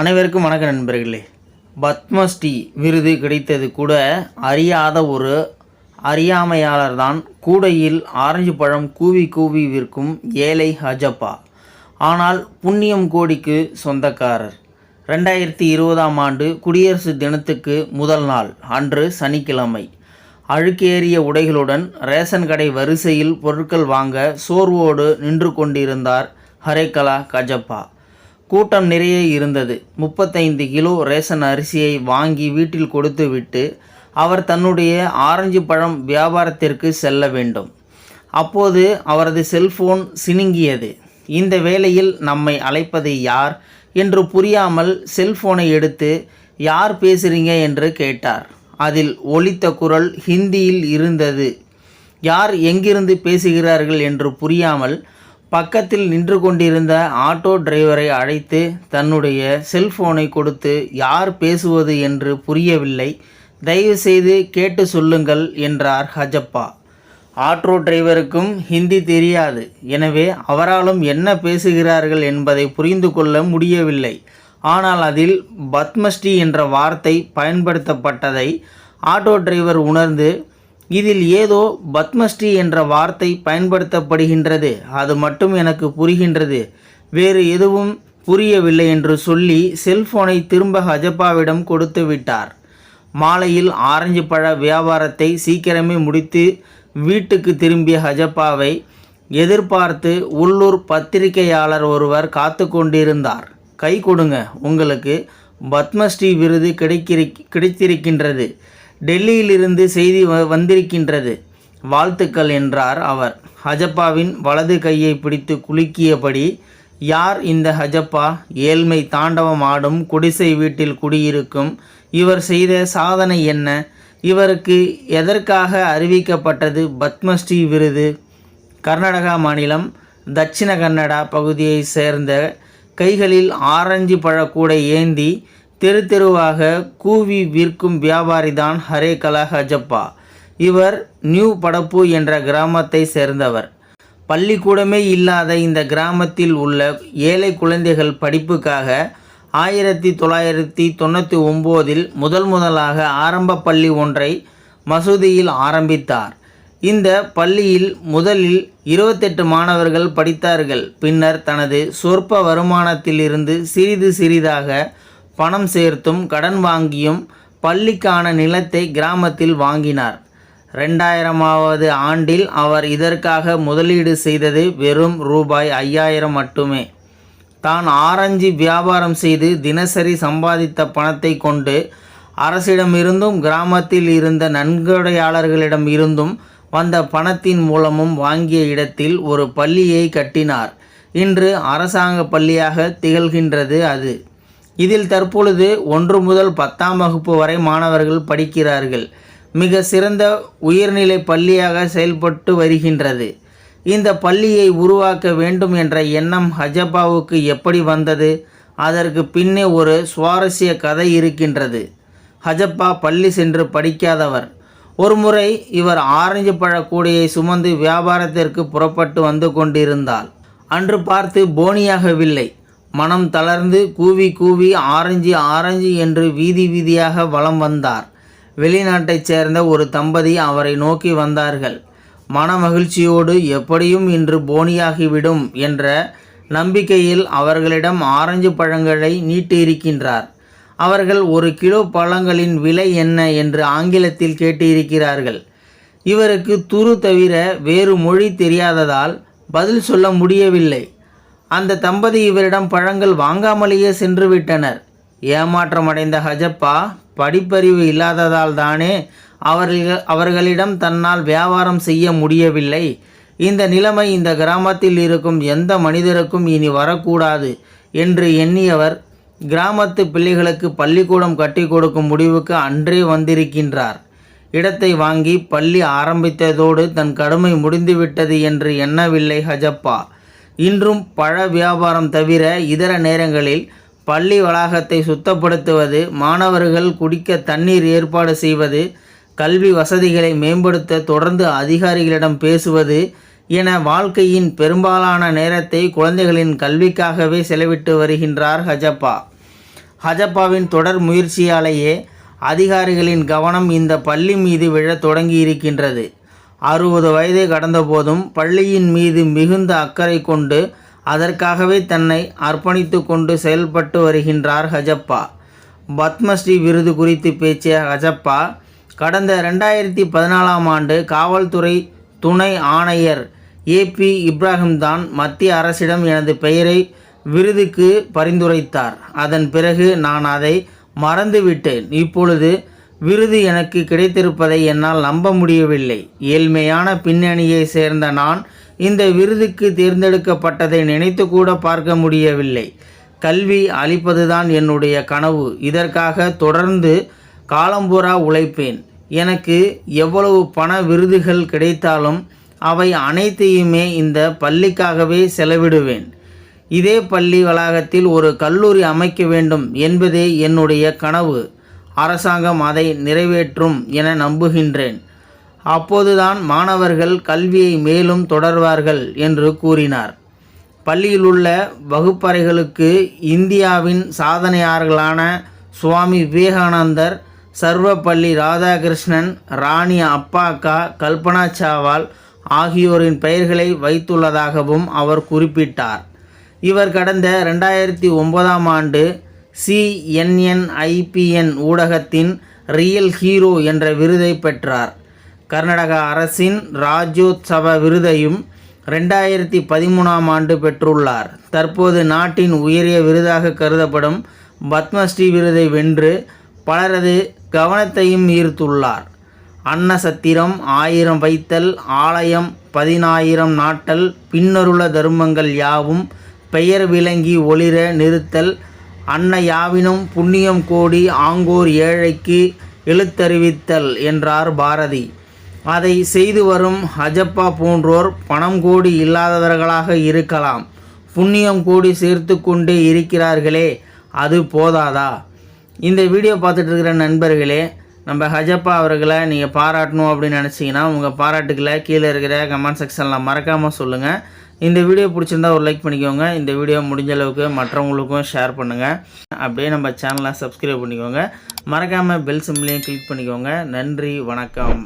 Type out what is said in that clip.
அனைவருக்கும் வணக்க நண்பர்களே. பத்மஸ்ரீ விருது கிடைத்தது கூட அறியாத ஒரு அறியாமையாளர் தான் கூடையில் ஆரஞ்சு பழம் கூவி கூவி விற்கும் ஏழை ஹஜப்பா. ஆனால் புண்ணியம் கோடிக்கு சொந்தக்காரர். ரெண்டாயிரத்தி இருபதாம் ஆண்டு குடியரசு தினத்துக்கு முதல் நாள் அன்று சனிக்கிழமை. அழுக்கேறிய உடைகளுடன் ரேஷன் கடை வரிசையில் பொருட்கள் வாங்க சோர்வோடு நின்று கொண்டிருந்தார் ஹரேகலா கஜப்பா. கூட்டம் நிறைய இருந்தது. முப்பத்தைந்து கிலோ ரேஷன் அரிசியை வாங்கி வீட்டில் கொடுத்துவிட்டு அவர் தன்னுடைய ஆரஞ்சு பழம் வியாபாரத்திற்கு செல்ல வேண்டும். அப்போது அவரது செல்போன் சினுங்கியது. இந்த வேளையில் நம்மை அழைப்பது யார் என்று புரியாமல் செல்போனை எடுத்து யார் பேசுறீங்க? என்று கேட்டார். அதில் ஒலித்த குரல் ஹிந்தியில் இருந்தது. யார் எங்கிருந்து பேசுகிறார்கள்? என்று புரியாமல் பக்கத்தில் நின்று கொண்டிருந்த ஆட்டோ டிரைவரை அழைத்து தன்னுடைய செல்போனை கொடுத்து யார் பேசுவது என்று புரியவில்லை. தயவுசெய்து கேட்டு சொல்லுங்கள் என்றார் ஹஜப்பா. ஆட்டோ டிரைவருக்கும் ஹிந்தி தெரியாது. எனவே அவராலும் என்ன பேசுகிறார்கள் என்பதை புரிந்து கொள்ள முடியவில்லை. ஆனால் அதில் பத்மஸ்ரீ என்ற வார்த்தை பயன்படுத்தப்பட்டதை ஆட்டோ டிரைவர் உணர்ந்து இதில் ஏதோ பத்மஸ்ரீ என்ற வார்த்தை பயன்படுத்தப்படுகின்றது. அது மட்டும் எனக்கு புரிகின்றது. வேறு எதுவும் புரியவில்லை என்று சொல்லி செல்போனை திரும்ப ஹஜப்பாவிடம் கொடுத்து விட்டார். மாலையில் ஆரஞ்சு பழ வியாபாரத்தை சீக்கிரமே முடித்து வீட்டுக்கு திரும்பிய ஹஜப்பாவை எதிர்பார்த்து உள்ளூர் பத்திரிகையாளர் ஒருவர் காத்து கொண்டிருந்தார். கை கொடுங்க உங்களுக்கு பத்மஸ்ரீ விருது கிடைக்கிற கிடைத்திருக்கின்றது. டெல்லியிலிருந்து செய்தி வ- வந்திருக்கின்றது. வாழ்த்துக்கள் என்றார் அவர். ஹஜப்பாவின் வலது கையை பிடித்து குலுக்கியபடி யார் இந்த ஹஜப்பா? ஏழ்மை தாண்டவம் ஆடும் குடிசை வீட்டில் குடியிருக்கும். இவர் செய்த சாதனை என்ன? இவருக்கு எதற்காக அறிவிக்கப்பட்டது பத்மஸ்ரீ விருது? கர்நாடகா மாநிலம் தட்சிண கன்னடா பகுதியைச் சேர்ந்த கைகளில் ஆரஞ்சு பழக்கூடை ஏந்தி தெரு தெருவாக கூவி விற்கும் வியாபாரிதான் ஹரே கலா ஹஜப்பா இவர் நியூ படப்பு என்ற கிராமத்தை சேர்ந்தவர். பள்ளிக்கூடமே இல்லாத இந்த கிராமத்தில் உள்ள ஏழை குழந்தைகள் படிப்புக்காக ஆயிரத்தி தொள்ளாயிரத்தி தொண்ணூற்றி ஒம்போதில் முதல் முதலாக ஆரம்ப பள்ளி ஒன்றை மசூதியில் ஆரம்பித்தார். இந்த பள்ளியில் முதலில் இருபத்தெட்டு மாணவர்கள் படித்தார்கள். பின்னர் தனது சொற்ப வருமானத்திலிருந்து சிறிது சிறிதாக பணம் சேர்த்தும் கடன் வாங்கியும் பள்ளிக்கான நிலத்தை கிராமத்தில் வாங்கினார். ரெண்டாயிரமாவது ஆண்டில் அவர் இதற்காக முதலீடு செய்தது வெறும் ரூபாய் ஐயாயிரம் மட்டுமே. தான் ஆரஞ்சு வியாபாரம் செய்து தினசரி சம்பாதித்த பணத்தை கொண்டு அரசிடமிருந்தும் கிராமத்தில் இருந்த நன்கொடையாளர்களிடம் இருந்தும் வந்த பணத்தின் மூலமும் வாங்கிய இடத்தில் ஒரு பள்ளியை கட்டினார். இன்று அரசாங்க பள்ளியாக திகழ்கின்றது அது. இதில் தற்பொழுது ஒன்று முதல் பத்தாம் வகுப்பு வரை மாணவர்கள் படிக்கிறார்கள். மிக சிறந்த உயர்நிலை பள்ளியாக செயல்பட்டு வருகின்றது. இந்த பள்ளியை உருவாக்க வேண்டும் என்ற எண்ணம் ஹஜப்பாவுக்கு எப்படி வந்தது? அதற்கு பின்னே ஒரு சுவாரஸ்ய கதை இருக்கின்றது. ஹஜப்பா பள்ளி சென்று படிக்காதவர். ஒருமுறை இவர் ஆரஞ்சு பழக்கூடையை சுமந்து வியாபாரத்திற்கு புறப்பட்டு வந்து கொண்டிருந்தால் அன்று பார்த்து போனியாகவில்லை. மனம் தளர்ந்து கூவி கூவி ஆரஞ்சு ஆரஞ்சு என்று வீதி வீதியாக வலம் வந்தார். வெளிநாட்டைச் சேர்ந்த ஒரு தம்பதி அவரை நோக்கி வந்தார்கள். மனமகிழ்ச்சியோடு எப்படியும் இன்று போனியாகிவிடும் என்ற நம்பிக்கையில் அவர்களிடம் ஆரஞ்சு பழங்களை நீட்டியிருக்கின்றார். அவர்கள் ஒரு கிலோ பழங்களின் விலை என்ன என்று ஆங்கிலத்தில் கேட்டிருக்கிறார்கள். இவருக்கு துரு தவிர வேறு மொழி தெரியாததால் பதில் சொல்ல முடியவில்லை. அந்த தம்பதி இவரிடம் பழங்கள் வாங்காமலேயே சென்று விட்டனர் ஏமாற்றமடைந்த ஹஜப்பா படிப்பறிவு இல்லாததால் தானே அவர்கள் அவர்களிடம் தன்னால் வியாபாரம் செய்ய முடியவில்லை. இந்த நிலைமை இந்த கிராமத்தில் இருக்கும் எந்த மனிதருக்கும் இனி வரக்கூடாது என்று எண்ணியவர் கிராமத்து பிள்ளைகளுக்கு பள்ளிக்கூடம் கட்டி கொடுக்கும் முடிவுக்கு அன்றே வந்திருக்கின்றார். இடத்தை வாங்கி பள்ளி ஆரம்பித்ததோடு தன் கடுமை முடிந்துவிட்டது என்று எண்ணவில்லை ஹஜப்பா. இன்றும் பழ வியாபாரம் தவிர இதர நேரங்களில் பள்ளி வளாகத்தை சுத்தப்படுத்துவது மாணவர்கள் குடிக்க தண்ணீர் ஏற்பாடு செய்வது கல்வி வசதிகளை மேம்படுத்த தொடர்ந்து அதிகாரிகளிடம் பேசுவது என வாழ்க்கையின் பெரும்பாலான நேரத்தை குழந்தைகளின் கல்விக்காகவே செலவிட்டு வருகின்றார் ஹஜப்பா. ஹஜப்பாவின் தொடர் முயற்சியாலேயே அதிகாரிகளின் கவனம் இந்த பள்ளி மீது விழத் தொடங்கியிருக்கின்றது. அறுபது வயதை கடந்தபோதும் பள்ளியின் மீது மிகுந்த அக்கறை கொண்டு அதற்காகவே தன்னை அர்ப்பணித்து கொண்டு செயல்பட்டு வருகின்றார் ஹஜப்பா. பத்மஸ்ரீ விருது குறித்து பேசிய ஹஜப்பா கடந்த ரெண்டாயிரத்தி பதினாலாம் ஆண்டு காவல்துறை துணை ஆணையர் ஏபி இப்ராஹிம் தான் மத்திய அரசிடம் எனது பெயரை விருதுக்கு பரிந்துரைத்தார். அதன் பிறகு நான் அதை மறந்துவிட்டேன். இப்பொழுது விருது எனக்கு கிடைத்திருப்பதை என்னால் நம்ப முடியவில்லை. ஏழ்மையான பின்னணியை சேர்ந்த நான் இந்த விருதுக்கு தேர்ந்தெடுக்கப்பட்டதை நினைத்து கூட பார்க்க முடியவில்லை. கல்வி அளிப்பதுதான் என்னுடைய கனவு. இதற்காக தொடர்ந்து காலம்பூரா உழைப்பேன். எனக்கு எவ்வளவு பண விருதுகள் கிடைத்தாலும் அவை அனைத்தையுமே இந்த பள்ளிக்காகவே செலவிடுவேன். இதே பள்ளி வளாகத்தில் ஒரு கல்லூரி அமைக்க வேண்டும் என்பதே என்னுடைய கனவு. அரசாங்கம் அதை நிறைவேற்றும் என நம்புகின்றேன். அப்போதுதான் மாணவர்கள் கல்வியை மேலும் தொடர்வார்கள் என்று கூறினார். பள்ளியில் உள்ள வகுப்பறைகளுக்கு இந்தியாவின் சாதனையாளர்களான சுவாமி விவேகானந்தர் சர்வப்பள்ளி ராதாகிருஷ்ணன் ராணி அப்பாக்கா கல்பனா சாவால் ஆகியோரின் பெயர்களை வைத்துள்ளதாகவும் அவர் குறிப்பிட்டார். இவர் கடந்த ரெண்டாயிரத்தி ஒன்பதாம் ஆண்டு சிஎன்என்ஐபிஎன் ஊடகத்தின் ரியல் ஹீரோ என்ற விருதை பெற்றார். கர்நாடக அரசின் ராஜ்யோத்சவ விருதையும் ரெண்டாயிரத்தி பதிமூணாம் ஆண்டு பெற்றுள்ளார். தற்போது நாட்டின் உயரிய விருதாக கருதப்படும் பத்மஸ்ரீ விருதை வென்று பலரது கவனத்தையும் ஈர்த்துள்ளார். அன்னசத்திரம் ஆயிரம் வைத்தல் ஆலயம் பதினாயிரம் நாட்டல் பின்னருள தர்மங்கள் யாவும் பெயர் விளங்கி ஒளிர நிறுத்தல் அன்ன யாவினும் புண்ணியம் கோடி ஆங்கோர் ஏழைக்கு எழுத்தறிவித்தல் என்றார் பாரதி. அதை செய்து வரும் ஹஜப்பா போன்றோர் பணம் கோடி இல்லாதவர்களாக இருக்கலாம். புண்ணியம் கோடி சேர்த்து கொண்டே இருக்கிறார்களே அது போதாதா? இந்த வீடியோ பார்த்துட்டு இருக்கிற நண்பர்களே நம்ம ஹஜப்பா அவர்களை நீங்கள் பாராட்டணும் அப்படின்னு நினச்சிங்கன்னா உங்கள் பாராட்டுக்களை கீழே இருக்கிற கமெண்ட் செக்ஷனில் மறக்காமல் சொல்லுங்கள் இந்த வீடியோ பிடிச்சிருந்தா ஒரு லைக் பண்ணிக்கோங்க. இந்த வீடியோ முடிஞ்ச அளவுக்கு மற்றவங்களுக்கும் ஷேர் பண்ணுங்கள் அப்படியே நம்ம சேனலை சப்ஸ்கிரைப் பண்ணிக்கோங்க. மறக்காமல் பெல் சிம்லையும் கிளிக் பண்ணிக்கோங்க. நன்றி வணக்கம்.